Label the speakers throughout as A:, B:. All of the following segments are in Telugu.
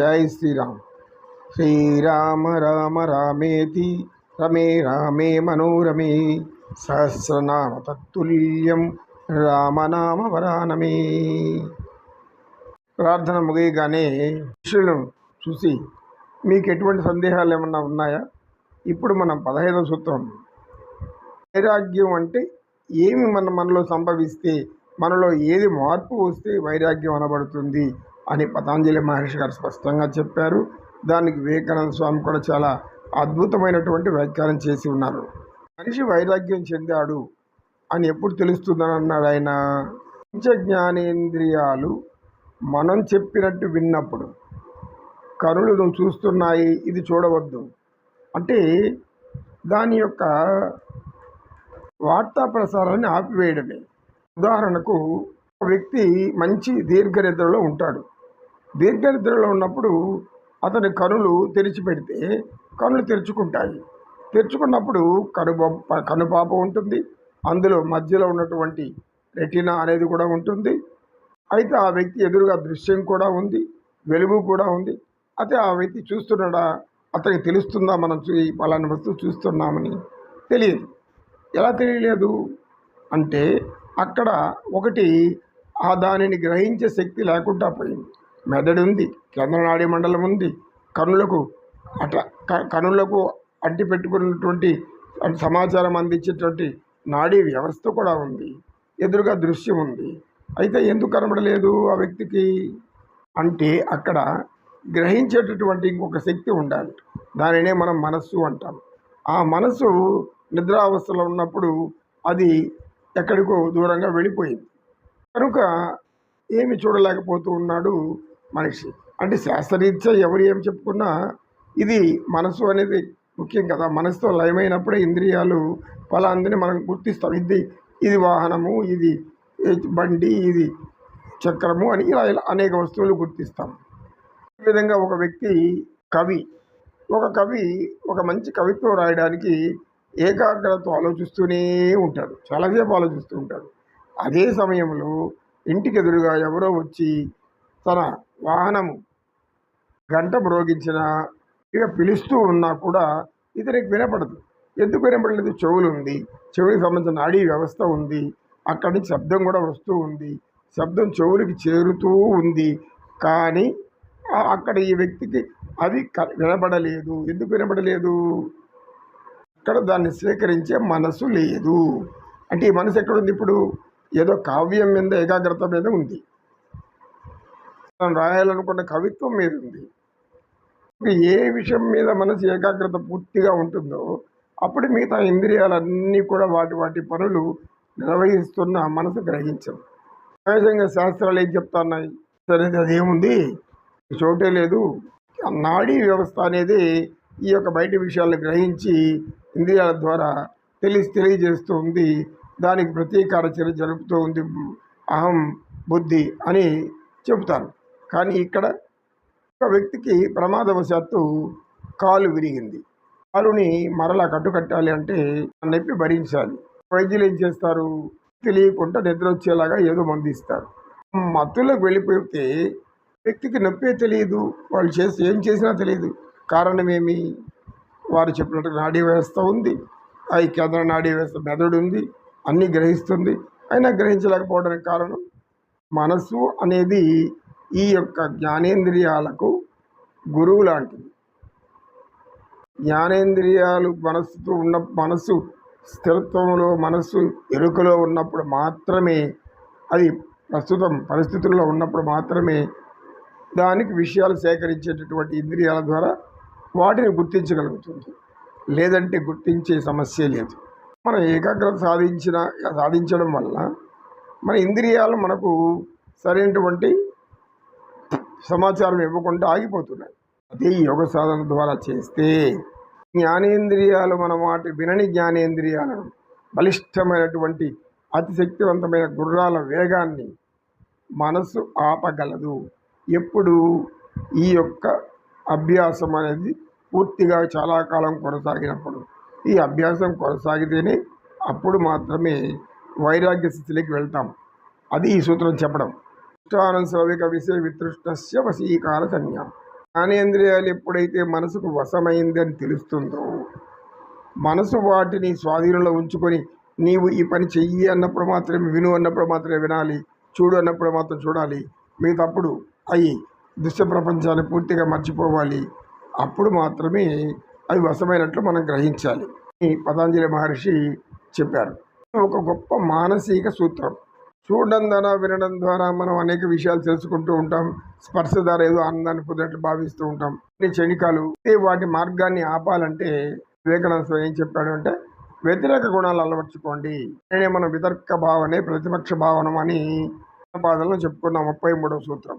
A: జై శ్రీరామ్ శ్రీరామ రామ రామేతి రమే రామే మనోరమే సహస్రనామ తత్తుల్యం రామనామ వరానమే ప్రార్థన ముగియగానే శిష్యులను చూసి మీకు ఎటువంటి సందేహాలు ఏమన్నా ఉన్నాయా? ఇప్పుడు మనం పదహైదవ సూత్రం. వైరాగ్యం అంటే ఏమి మన మనలో సంభవిస్తే మనలో ఏది మార్పు వస్తే వైరాగ్యం అనబడుతుంది? అని పతాంజలి మహర్షి గారు స్పష్టంగా చెప్పారు. దానికి వివేకానంద స్వామి కూడా చాలా అద్భుతమైనటువంటి వ్యాఖ్యానం చేసి ఉన్నారు. మనిషి వైరాగ్యం చెందాడు అని ఎప్పుడు తెలుస్తుందని అన్నాడు ఆయన. పంచజ్ఞానేంద్రియాలు మనం చెప్పినట్టు విన్నప్పుడు కరులు నువ్వు చూస్తున్నాయి ఇది చూడవద్దు. అంటే దాని యొక్క వార్తా ప్రసారాన్ని ఆపివేయడమే. ఉదాహరణకు వ్యక్తి మంచి దీర్ఘనిద్రలో ఉంటాడు. దీర్ఘనిద్రలో ఉన్నప్పుడు అతని కనులు తెరిచిపెడితే కనులు తెరుచుకుంటాయి. తెరుచుకున్నప్పుడు కను కనుపాప ఉంటుంది. అందులో మధ్యలో ఉన్నటువంటి రెటినా అనేది కూడా ఉంటుంది. అయితే ఆ వ్యక్తి ఎదురుగా దృశ్యం కూడా ఉంది. వెలుగు కూడా ఉంది. అయితే ఆ వ్యక్తి చూస్తున్నాడా? అతనికి తెలుస్తుందా? మనం చూ పలాని వస్తువు చూస్తున్నామని తెలియదు. ఎలా తెలియలేదు? అంటే అక్కడ ఒకటి ఆ దానిని గ్రహించే శక్తి లేకుండా పోయింది. మెదడు ఉంది కేంద్రనాడి మండలం ఉంది. కనులకు అట్లా కనులకు అంటి పెట్టుకున్నటువంటి సమాచారం అందించేటువంటి నాడీ వ్యవస్థ కూడా ఉంది. ఎదురుగా దృశ్యం ఉంది. అయితే ఎందుకు కనబడలేదు ఆ వ్యక్తికి? అంటే అక్కడ గ్రహించేటటువంటి ఇంకొక శక్తి ఉండాలి. దానినే మనం మనస్సు అంటాం. ఆ మనస్సు నిద్రావస్థలో ఉన్నప్పుడు అది ఎక్కడికో దూరంగా వెళ్ళిపోయింది. కనుక ఏమి చూడలేకపోతూ ఉన్నాడు మనిషి. అంటే శాస్త్రరీత్యా ఎవరు ఏం చెప్పుకున్నా ఇది మనసు అనేది ముఖ్యం కదా. మనసుతో లయమైనప్పుడే ఇంద్రియాలు ఫలాందని మనం గుర్తిస్తాం. ఇది ఇది వాహనము ఇది బండి ఇది చక్రము అని ఇలా ఇలా అనేక వస్తువులు గుర్తిస్తాం. ఈ విధంగా ఒక వ్యక్తి కవి ఒక కవి ఒక మంచి కవిత్వం రాయడానికి ఏకాగ్రతతో ఆలోచిస్తూనే ఉంటాడు. చాలాసేపు ఆలోచిస్తూ ఉంటాడు. అదే సమయంలో ఇంటికి ఎదురుగా ఎవరో వచ్చి తన వాహనము గంట మ్రోగించిన ఇక పిలుస్తూ ఉన్నా కూడా ఇతనికి వినపడదు. ఎందుకు వినపడలేదు? చెవులు ఉంది. చెవులకు సంబంధించిన నాడీ వ్యవస్థ ఉంది. అక్కడి నుంచి శబ్దం కూడా వస్తూ ఉంది. శబ్దం చెవులకి చేరుతూ ఉంది. కానీ అక్కడ ఈ వ్యక్తికి అది వినపడలేదు. ఎందుకు వినపడలేదు? అక్కడ దాన్ని స్వీకరించే మనసు లేదు. అంటే ఈ మనసు ఎక్కడుంది ఇప్పుడు? ఏదో కావ్యం మీద ఏకాగ్రత మీద ఉంది. మనం రాయాలనుకున్న కవిత్వం మీద ఉంది. ఏ విషయం మీద మనసు ఏకాగ్రత పూర్తిగా ఉంటుందో అప్పుడు మిగతా ఇంద్రియాలన్నీ కూడా వాటి వాటి పనులు నిర్వహిస్తున్న మనసు గ్రహించదు. సహజంగా శాస్త్రాలు ఏం చెప్తున్నాయి? సరే అదేముంది? చోటే లేదు. నాడీ వ్యవస్థ అనేది ఈ యొక్క బయట విషయాలను గ్రహించి ఇంద్రియాల ద్వారా తెలిసి తెలియజేస్తూ ఉంది. దానికి ప్రతీకార చర్య జరుపుతూ ఉంది అహం బుద్ధి అని చెబుతాను కానీ ఇక్కడ ఒక వ్యక్తికి ప్రమాదవశాత్తు కాలు విరిగింది. కాలుని మరలా కట్టుకట్టాలి అంటే నొప్పి భరించాలి. వైద్యులు ఏం చేస్తారు? తెలియకుండా నిద్ర వచ్చేలాగా ఏదో మందు ఇస్తారు. మత్తులోకి వెళ్ళిపోతే వ్యక్తికి నొప్పే తెలియదు. వాళ్ళు చేసి ఏం చేసినా తెలియదు. కారణమేమి వారు చెప్పినట్టు నాడీ వ్యవస్థ ఉంది. ఐ కేంద్ర నాడీ వ్యవస్థ మెదడు ఉంది. అన్నీ గ్రహిస్తుంది. అయినా గ్రహించలేకపోవడానికి కారణం మనసు అనేది ఈ యొక్క జ్ఞానేంద్రియాలకు గురువు లాంటిది. జ్ఞానేంద్రియాలు మనస్సుతో ఉన్న మనస్సు స్థిరత్వంలో మనస్సు ఎరుకలో ఉన్నప్పుడు మాత్రమే అది ప్రస్తుతం పరిస్థితుల్లో ఉన్నప్పుడు మాత్రమే దానికి విషయాలు సేకరించేటటువంటి ఇంద్రియాల ద్వారా వాటిని గుర్తించగలుగుతుంది. లేదంటే గుర్తించే సమస్య లేదు. మనం ఏకాగ్రత సాధించిన సాధించడం వల్ల మన ఇంద్రియాలు మనకు సరైనటువంటి సమాచారం ఇవ్వకుండా ఆగిపోతున్నాయి. అదే యోగ సాధన ద్వారా చేస్తే జ్ఞానేంద్రియాలు మన వాటి వినని జ్ఞానేంద్రియాలను బలిష్టమైనటువంటి అతిశక్తివంతమైన గుర్రాల వేగాన్ని మనసు ఆపగలదు. ఎప్పుడు ఈ యొక్క అభ్యాసం అనేది పూర్తిగా చాలా కాలం కొనసాగినప్పుడు ఈ అభ్యాసం కొనసాగితేనే అప్పుడు మాత్రమే వైరాగ్య స్థితిలోకి వెళ్తాం. అది ఈ సూత్రం చెప్పడం. ఇష్టానం శ్రవిక విషయ వితృష్ణస్య వశీకార సంజ్ఞ. జ్ఞానేంద్రియాలు ఎప్పుడైతే మనసుకు వశమైందని తెలుస్తుందో మనసు వాటిని స్వాధీనంలో ఉంచుకొని నీవు ఈ పని చెయ్యి అన్నప్పుడు మాత్రమే విను అన్నప్పుడు మాత్రమే వినాలి చూడు అన్నప్పుడు మాత్రం చూడాలి. మిగతాప్పుడు అయ్యి దృశ్య ప్రపంచాన్ని పూర్తిగా మర్చిపోవాలి. అప్పుడు మాత్రమే అవి వశమైనట్లు మనం గ్రహించాలి. ఈ పతంజలి మహర్షి చెప్పారు. ఒక గొప్ప మానసిక సూత్రం. చూడడం ద్వారా వినడం ద్వారా మనం అనేక విషయాలు తెలుసుకుంటూ ఉంటాం. స్పర్శ ద్వారా ఏదో ఆనందాన్ని పొందినట్లు భావిస్తూ ఉంటాం. కొన్ని వాటి మార్గాన్ని ఆపాలంటే వివేకానంద స్వామి ఏం చెప్పాడు అంటే వ్యతిరేక గుణాలు అలవర్చుకోండి. నేనే మన వితర్క భావనే ప్రతిపక్ష భావనం అని బాధలను చెప్పుకున్న. ముప్పై మూడవ సూత్రం.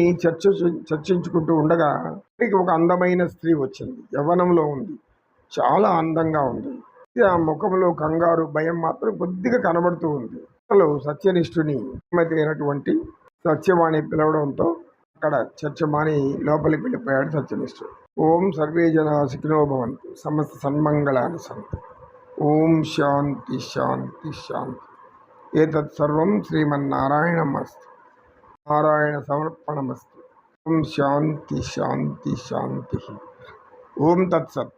A: చర్చ చర్చించుకుంటూ ఉండగా ఇక్కడికి ఒక అందమైన స్త్రీ వచ్చింది. యవ్వనంలో ఉంది. చాలా అందంగా ఉంది. ఆ ముఖంలో కంగారు భయం మాత్రం కొద్దిగా కనబడుతూ ఉంది. అసలు సత్యనిష్ఠుని అయినటువంటి సత్యవాణి పిలవడంతో అక్కడ చర్చ మాని లోపలికి వెళ్ళిపోయాడు సత్యనిష్ఠుడు. ఓం సర్వే జన సుఖినో భవంతు. సమస్త సన్మంగళాన్ని సంతు. ఓం శాంతి శాంతి శాంతి. ఏతత్ సర్వం శ్రీమన్నారాయణమస్తు. నారాయణ సమర్పణమస్తు ఓం శాంతి శాంతి శాంతి ఓం తత్సత్